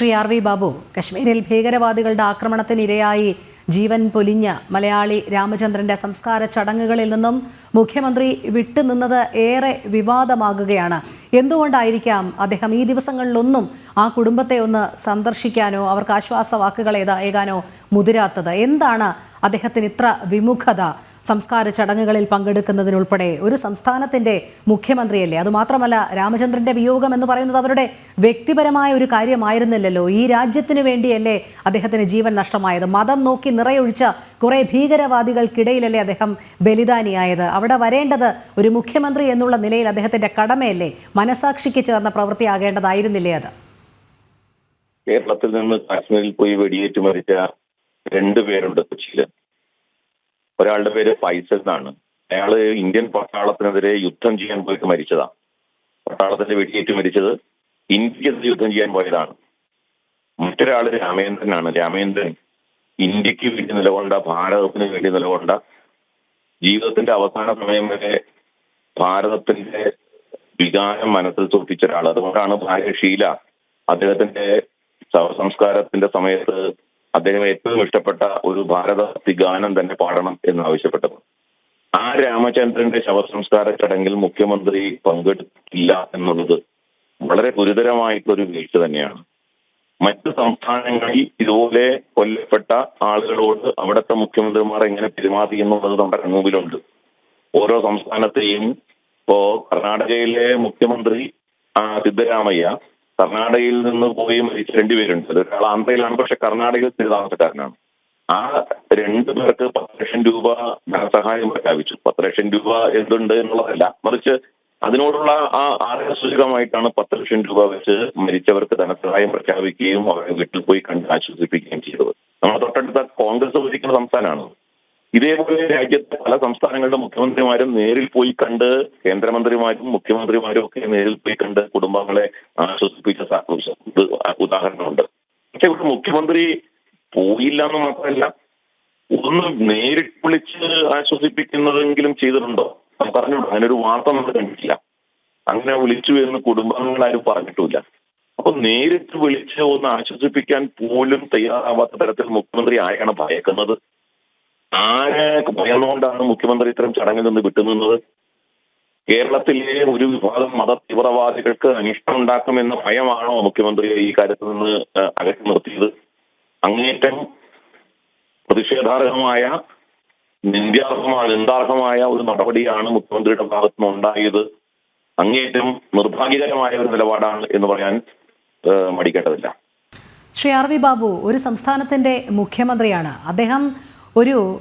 Shri R V Babu കശ്മീരിൽ ഭീകരവാദികളുടെ ആക്രമണത്തിനിരയായി ജീവൻ പൊലിഞ്ഞ മലയാളി രാമചന്ദ്രന്റെ സംസ്കാര ചടങ്ങുകളിൽ നിന്നും മുഖ്യമന്ത്രി വിട്ടുനിന്നത് ഏറെ വിവാദമാകുകയാണ്. എന്തുകൊണ്ടായിരിക്കാം അദ്ദേഹം ഈ ദിവസങ്ങളിലൊന്നും ആ കുടുംബത്തെ ഒന്ന് സന്ദർശിക്കാനോ അവർക്ക് ആശ്വാസ വാക്കുകൾ ഏതാ ഏകാനോ മുതിരാത്തത്? എന്താണ് അദ്ദേഹത്തിന് ഇത്ര വിമുഖത? സംസ്കാര ചടങ്ങുകളിൽ പങ്കെടുക്കുന്നതിനുൾപ്പെടെ ഒരു സംസ്ഥാനത്തിന്റെ മുഖ്യമന്ത്രിയല്ലേ? അതുമാത്രമല്ല രാമചന്ദ്രന്റെ വിയോഗം എന്ന് പറയുന്നത് അവരുടെ വ്യക്തിപരമായ ഒരു കാര്യമായിരുന്നില്ലല്ലോ. ഈ രാജ്യത്തിന് വേണ്ടിയല്ലേ അദ്ദേഹത്തിന് ജീവൻ നഷ്ടമായത്? മതം നോക്കി നിറയൊഴിച്ച കുറെ ഭീകരവാദികൾക്കിടയിലല്ലേ അദ്ദേഹം ബലിദാനിയായത്? അവിടെ വരേണ്ടത് ഒരു മുഖ്യമന്ത്രി എന്നുള്ള നിലയിൽ അദ്ദേഹത്തിന്റെ കടമയല്ലേ? മനസാക്ഷിക്ക് ചേർന്ന പ്രവൃത്തിയാകേണ്ടതായിരുന്നില്ലേ അത്? കേരളത്തിൽ നിന്ന് കാശ്മീരിൽ പോയി വെടിയേറ്റ് മരിച്ച രണ്ട് പേരുണ്ട്. കൊച്ചിയിൽ ഒരാളുടെ പേര് ഫൈസൽ എന്നാണ്. അയാൾ ഇന്ത്യൻ പട്ടാളത്തിനെതിരെ യുദ്ധം ചെയ്യാൻ പോയിട്ട് മരിച്ചതാണ്. പട്ടാളത്തിന്റെ വെടിയേറ്റ് മരിച്ചത് ഇന്ത്യക്കെതിരെ യുദ്ധം ചെയ്യാൻ പോയതാണ്. മറ്റൊരാൾ രാമേന്ദ്രനാണ്. രാമേന്ദ്രൻ ഇന്ത്യയ്ക്ക് വേണ്ടി നിലകൊണ്ട ഭാരതത്തിന് വേണ്ടി നിലകൊണ്ട ജീവിതത്തിന്റെ അവസാന സമയം വരെ ഭാരതത്തിന്റെ വികാരം മനസ്സിൽ സൂക്ഷിച്ച ഒരാൾ അതുകൊണ്ടാണ് ഭാര്യ ഷീല അദ്ദേഹത്തിന്റെ ശവസംസ്കാരത്തിന്റെ സമയത്ത് അദ്ദേഹം ഏറ്റവും ഇഷ്ടപ്പെട്ട ഒരു ഭാരതഭക്തി ഗാനം തന്നെ പാടണം എന്ന് ആവശ്യപ്പെട്ടത് ആ രാമചന്ദ്രന്റെ ശവസംസ്കാര ചടങ്ങിൽ മുഖ്യമന്ത്രി പങ്കെടുത്തില്ല എന്നുള്ളത് വളരെ ഗുരുതരമായിട്ടൊരു വീഴ്ച തന്നെയാണ്. മറ്റ് സംസ്ഥാനങ്ങളിൽ ഇതുപോലെ കൊല്ലപ്പെട്ട ആളുകളോട് അവിടുത്തെ മുഖ്യമന്ത്രിമാർ എങ്ങനെ പെരുമാറി എന്നുള്ളത് നമ്മുടെ കണ്ണൂരിലുണ്ട് ഓരോ സംസ്ഥാനത്തെയും ഇപ്പോ കർണാടകയിലെ മുഖ്യമന്ത്രി സിദ്ധരാമയ്യ കർണാടകയിൽ നിന്ന് പോയി മരിച്ച രണ്ടുപേരുണ്ട് ഒരാൾ ആന്ധ്രയിലാണ് പക്ഷെ കർണാടകയിൽ സ്ഥിരതാമസക്കാരനാണ്. ആ രണ്ടു പേർക്ക് പത്ത് ലക്ഷം രൂപ ധനസഹായം പ്രഖ്യാപിച്ചു. പത്ത് ലക്ഷം രൂപ എന്തുണ്ട് എന്നുള്ളതല്ല. മറിച്ച് അതിനോടുള്ള ആ ആരോഗ്യസൂചകമായിട്ടാണ് പത്ത് ലക്ഷം രൂപ വെച്ച് മരിച്ചവർക്ക് ധനസഹായം പ്രഖ്യാപിക്കുകയും അവരെ വീട്ടിൽ പോയി കണ്ട് ആശ്വസിപ്പിക്കുകയും ചെയ്തത്. നമ്മുടെ തൊട്ടടുത്ത കോൺഗ്രസ് ഭരിക്കുന്ന സംസ്ഥാനമാണ്. ഇതേപോലെ രാജ്യത്തെ പല സംസ്ഥാനങ്ങളുടെ മുഖ്യമന്ത്രിമാരും നേരിൽ പോയി കണ്ട് കേന്ദ്രമന്ത്രിമാരും മുഖ്യമന്ത്രിമാരും ഒക്കെ നേരിൽ പോയി കണ്ട് കുടുംബങ്ങളെ ആശ്വസിപ്പിച്ച ഉദാഹരണമുണ്ട്. പക്ഷെ ഇവിടെ മുഖ്യമന്ത്രി പോയില്ല എന്ന് മാത്രമല്ല ഒന്ന് നേരിട്ട് വിളിച്ച് ആശ്വസിപ്പിക്കുന്നതെങ്കിലും ചെയ്തിട്ടുണ്ടോ? പറഞ്ഞു അതിനൊരു വാർത്ത നമ്മൾ കണ്ടിട്ടില്ല. അങ്ങനെ വിളിച്ചു എന്ന് കുടുംബാംഗങ്ങളാരും പറഞ്ഞിട്ടില്ല അപ്പൊ നേരിട്ട് വിളിച്ച് ഒന്ന് ആശ്വസിപ്പിക്കാൻ പോലും തയ്യാറാവാത്ത തരത്തിൽ മുഖ്യമന്ത്രി ആയാണ് ഭയക്കുന്നത്? ആരെ ഭയന്നുകൊണ്ടാണ് മുഖ്യമന്ത്രി ഇത്തരം ചടങ്ങിൽ നിന്ന് വിട്ടുനിന്നത്? കേരളത്തിലെ ഒരു വിഭാഗം മത തീവ്രവാദികൾക്ക് അനിഷ്ടം ഉണ്ടാക്കുമെന്ന ഭയമാണോ മുഖ്യമന്ത്രിയെ ഈ കാര്യത്തിൽ നിന്ന് അകറ്റി നിർത്തിയത്? അങ്ങേറ്റം പ്രതിഷേധാർഹമായ നിന്ദ്യാർഹമായ നിന്ദാർഹമായ ഒരു നടപടിയാണ് മുഖ്യമന്ത്രിയുടെ ഭാഗത്തു നിന്ന് ഉണ്ടായത്. അങ്ങേറ്റം നിർഭാഗ്യകരമായ ഒരു നിലപാടാണ് എന്ന് പറയാൻ മടിക്കേണ്ടതില്ല. ശ്രീ ആർ വി ബാബു ഒരു സംസ്ഥാനത്തിന്റെ മുഖ്യമന്ത്രിയാണ്. അദ്ദേഹം ഒരു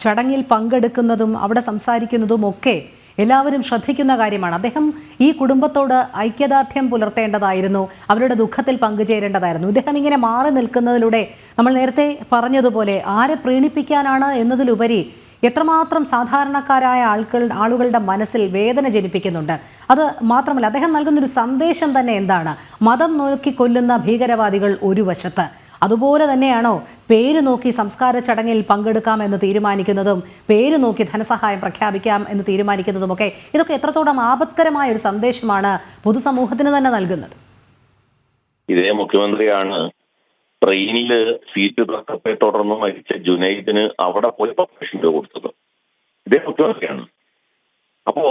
ചടങ്ങിൽ പങ്കെടുക്കുന്നതും അവിടെ സംസാരിക്കുന്നതും ഒക്കെ എല്ലാവരും ശ്രദ്ധിക്കുന്ന കാര്യമാണ്. അദ്ദേഹം ഈ കുടുംബത്തോട് ഐക്യദാർഢ്യം പുലർത്തേണ്ടതായിരുന്നു. അവരുടെ ദുഃഖത്തിൽ പങ്കുചേരേണ്ടതായിരുന്നു. ഇദ്ദേഹം ഇങ്ങനെ മാറി നിൽക്കുന്നതിലൂടെ നമ്മൾ നേരത്തെ പറഞ്ഞതുപോലെ ആരെ പ്രീണിപ്പിക്കാനാണ് എന്നതിലുപരി എത്രമാത്രം സാധാരണക്കാരായ ആൾക്കൾ ആളുകളുടെ മനസ്സിൽ വേദന ജനിപ്പിക്കുന്നുണ്ട്. അത് മാത്രമല്ല അദ്ദേഹം നൽകുന്നൊരു സന്ദേശം തന്നെ എന്താണ്? മതം നോക്കി കൊല്ലുന്ന ഭീകരവാദികൾ ഒരു വശത്ത്. അതുപോലെ തന്നെയാണോ പേര് നോക്കി സംസ്കാര ചടങ്ങിൽ പങ്കെടുക്കാം എന്ന് തീരുമാനിക്കുന്നതും പേര് നോക്കി ധനസഹായം പ്രഖ്യാപിക്കാം എന്ന് തീരുമാനിക്കുന്നതുമൊക്കെ ഇതൊക്കെ എത്രത്തോളം ആപത്കരമായ ഒരു സന്ദേശമാണ് പൊതുസമൂഹത്തിന് തന്നെ നൽകുന്നത്? ഇതേ മുഖ്യമന്ത്രിയാണ് ട്രെയിനിൽ സീറ്റ് തർക്കത്തെ തുടർന്ന് മരിച്ച ജുനൈദിന് അവിടെ പോയി പത്ത് കൊടുത്തത്. ഇതേ മുഖ്യമന്ത്രിയാണ്. അപ്പോ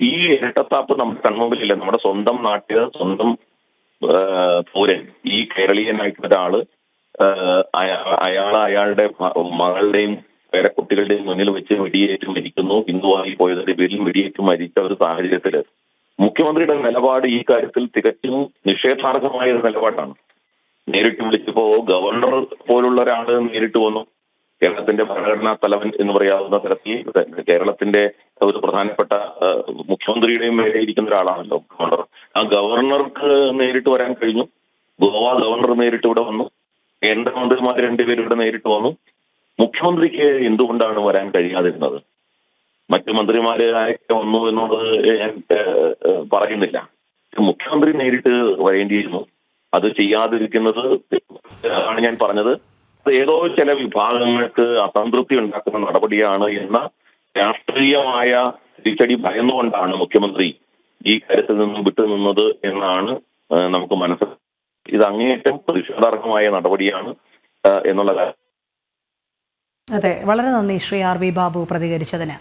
ഈ ഇരട്ടത്താപ്പ് നമ്മുടെ കൺമുമ്പിലില്ല. നമ്മുടെ സ്വന്തം നാട്ടുകാർ സ്വന്തം പൗരൻ ഈ കേരളീയനായിട്ടുള്ള ഒരാൾ അയാൾ അയാളുടെ മകളുടെയും മകളുടെയും പേരക്കുട്ടികളുടെയും മുന്നിൽ വെച്ച് വെടിയേറ്റ് മരിക്കുന്നു. ഹിന്ദുവായി പോയതിന്റെ പേരിൽ വെടിയേറ്റ് മരിച്ച ഒരു സാഹചര്യത്തിൽ മുഖ്യമന്ത്രിയുടെ നിലപാട് ഈ കാര്യത്തിൽ തികച്ചും നിഷേധാർഹമായ ഒരു നിലപാടാണ്. നേരിട്ട് വിളിച്ചപ്പോ ഗവർണർ പോലുള്ള ഒരാൾ നേരിട്ട് വന്നു. കേരളത്തിന്റെ ഭരണഘടനാ തലവൻ എന്ന് പറയാവുന്ന തരത്തിൽ കേരളത്തിന്റെ ഒരു പ്രധാനപ്പെട്ട മുഖ്യമന്ത്രിയുടെയും മേലെ ഇരിക്കുന്ന ഒരാളാണല്ലോ ഗവർണർ. ആ ഗവർണർക്ക് നേരിട്ട് വരാൻ കഴിഞ്ഞു. ഗോവ ഗവർണർ നേരിട്ട് ഇവിടെ വന്നു. കേന്ദ്രമന്ത്രിമാർ രണ്ടുപേരും ഇവിടെ നേരിട്ട് വന്നു. മുഖ്യമന്ത്രിക്ക് എന്തുകൊണ്ടാണ് വരാൻ കഴിയാതിരുന്നത്? മറ്റു മന്ത്രിമാര് ആരൊക്കെ വന്നു എന്നുള്ളത് ഞാൻ പറയുന്നില്ല. മുഖ്യമന്ത്രി നേരിട്ട് വരേണ്ടിയിരുന്നു. അത് ചെയ്യാതിരിക്കുന്നത് ആണ് ഞാൻ പറഞ്ഞത്. അത് ഏതോ ചില വിഭാഗങ്ങൾക്ക് അസംതൃപ്തി ഉണ്ടാക്കുന്ന നടപടിയാണ് എന്ന രാഷ്ട്രീയമായ തിരിച്ചടി ഭയന്നുകൊണ്ടാണ് മുഖ്യമന്ത്രി ഈ കാര്യത്തിൽ നിന്നും വിട്ടുനിന്നത് എന്നാണ് നമുക്ക് മനസ്സിലാക്കുന്നത് ഇത് അങ്ങേയറ്റം പ്രതിഷേധാർഹമായ നടപടിയാണ് എന്നുള്ള കാര്യം. അതെ വളരെ നന്ദി ശ്രീ ആർ വി ബാബു പ്രതികരിച്ചതിന്.